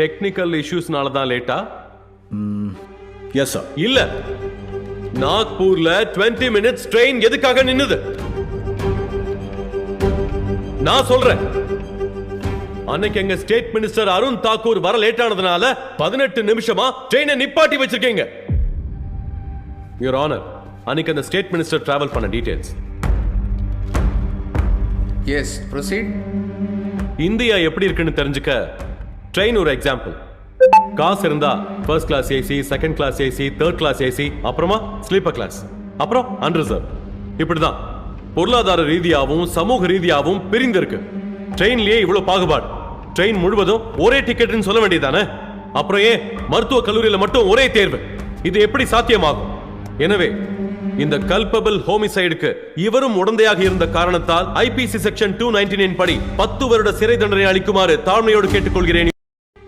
Technical இஷ்யூஸ்னால தான் லேட்டா yes sir இல்ல. நாக்பூர்ல 20 மினிட்ஸ் ட்ரெயின் எதுக்காக நின்னுது? நான் சொல்றேன். அன்னைக்கு எங்க ஸ்டேட் மினிஸ்டர் அருண் தாக்கூர் வர லேட் ஆனதுனால பதினெட்டு நிமிஷமா ட்ரெயினை நிப்பாட்டி வச்சிருக்கீங்க. யுவர் ஆனர் அன்னைக்கு அந்த ஸ்டேட் மினிஸ்டர் டிராவல் பண்ண டீடைல்ஸ் எஸ் ப்ரொசீட் இந்தியா எப்படி இருக்குன்னு தெரிஞ்சுக்க ட்ரெயின் ஒரு எக்ஸாம்பிள் காசு இருந்தா first class AC second class AC third class AC அப்புறமா ஸ்லீப்பர் கிளாஸ் அப்புறம் அன்ரிசர்வ் இப்படிதான். பொருளாதார ரீதியாகவும் சமூக ரீதியாகவும் பிரிந்திருக்கு. ட்ரெயின்லயே இவ்வளவு பாகுபாடு. ட்ரெயின் முழுவதும் ஒரே டிக்கெட்னு சொல்ல வேண்டியதானே அப்புறம் ஏன் மருத்துவ கல்லூரியில மட்டும் ஒரே தேர்வு? இது எப்படி சாத்தியமாகும்? எனவே இந்த கல்பபிள் ஹோமிசைடுக்கு இவரும் உடந்தையாக இருந்த காரணத்தால் IPC section two ninety nine படி பத்து வருட சிறை தண்டனை அளிக்குமாறு தாழ்மையோடு கேட்டுக்கொள்கிறேன்.